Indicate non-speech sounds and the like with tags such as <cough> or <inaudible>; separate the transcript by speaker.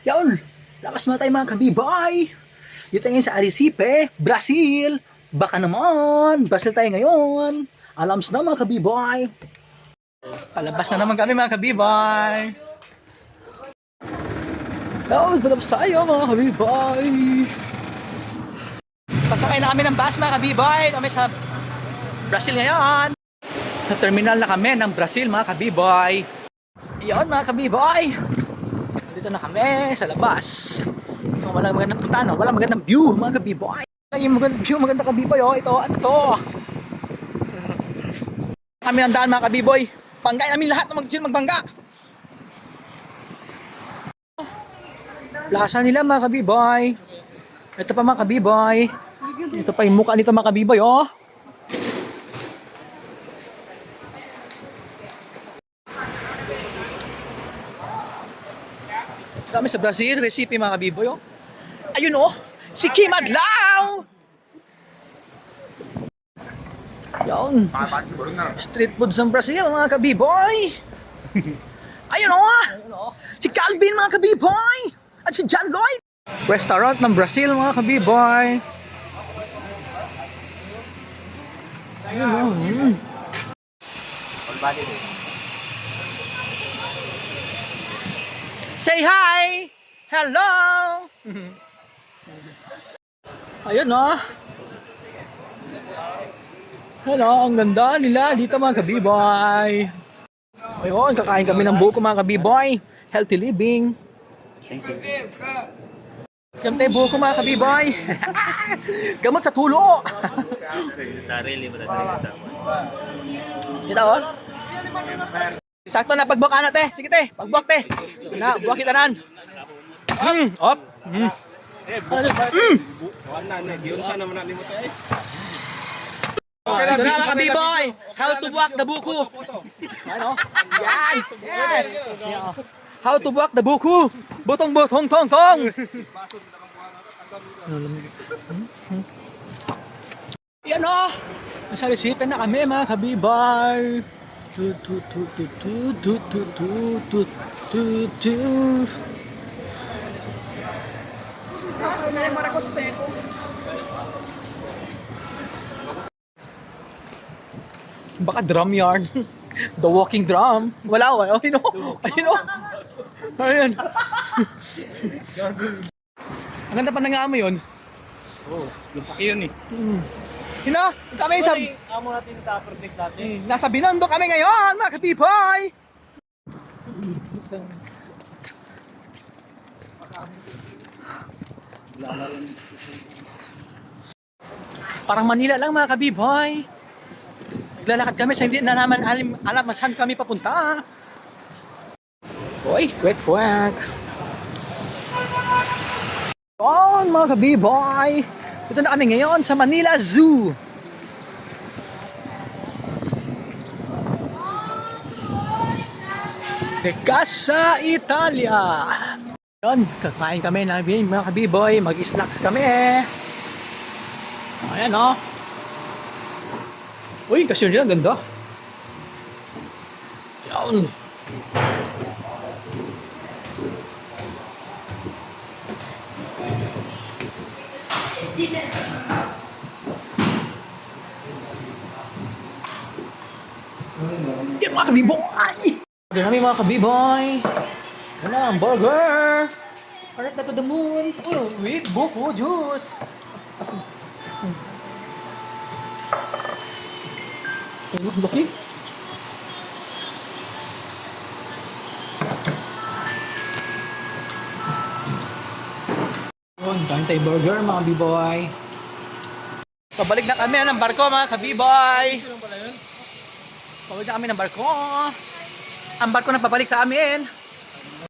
Speaker 1: Yaon, labas na tayo mga kabibay. Dito ngayon sa Arecipe, Brazil. Baka naman, Brazil tayo ngayon. Alams na mga kabibay. Palabas na naman kami mga kabibay. Yaon, palabas tayo mga kabibay. Pasakay na kami ng bus mga kabibay. Kami sa Brazil ngayon. Sa terminal na kami ng Brazil mga kabibay. Iyon mga kabibay. Dito na kami sa labas. So, walang magandang punta, no? Walang magandang view, mga kabiboy. Walang magandang view, magandang kabiboy, oh. Ito, ano to? Kami ng daan, mga kabiboy. Banggain namin lahat na mag magbangga. Plaza nila, mga kabiboy. Ito pa, mga kabiboy. Ito pa yung mukha nito, mga kabiboy, oh. Kami sa Brazil, recipe mga kabiboy, oh. Ayun, oh. Si Kim Adlaw! Yan. Street food sa Brazil, mga kabiboy. <laughs> Ayun, oh. Si Calvin, mga kabiboy. At si John Lloyd. Restaurant ng Brazil, mga kabiboy. Ayun, oh. mm. Say hi! Hello! Ayun oh. Hello, ang ganda nila dito mga kabibay. Ayun, kakain kami ng buko mga kabibay. Healthy living. Yan tayo buko mga kabibay. <laughs> Gamot sa tulo.
Speaker 2: Sarili mo na tayo
Speaker 1: Kita oh. Sakto na pagbuak ana te. Sige te, pagbuak te. Na, buak kita nan. Mm, op. Mm. Eh, buwan na na, giyon sana man nimo te. Okay na, na ka boy. How to buak the buku. Ano? Yan. Yan. How to buak the buku. Botong botong tong tong. Yan o! Nasa lisipin na kami mga kabibay! Tu Baka drum yarn. The walking drum. Wala, wala. Ayun o. Ayun o. Ayun. Ang ganda pa ng amo yun.
Speaker 2: Lupaki yun eh.
Speaker 1: Hina, kami sa...
Speaker 2: Amo natin sa protect natin.
Speaker 1: Nasa Binondo kami ngayon, mga kapipoy! Parang Manila lang mga kabiboy. Naglalakad kami sa hindi na naman alam, alam saan kami papunta. Uy, quick quack. On mga kabiboy. Ito na kami ngayon sa Manila Zoo. De Casa Italia. Yun, kakain kami na mga kabiboy, mag-snacks kami. Ayan o. Oh. Uy, kasi nila ganda. Yan. Yan mga kabiboy! Order namin mga kabiboy! Ano ang burger? Alright na to the moon! Oh, with buko juice! Ang laki! Tayo burger mga kabiboy! Pabalik na kami ng barko mga kabiboy! Pabalik na kami ng barko! Ang barko na pabalik sa amin!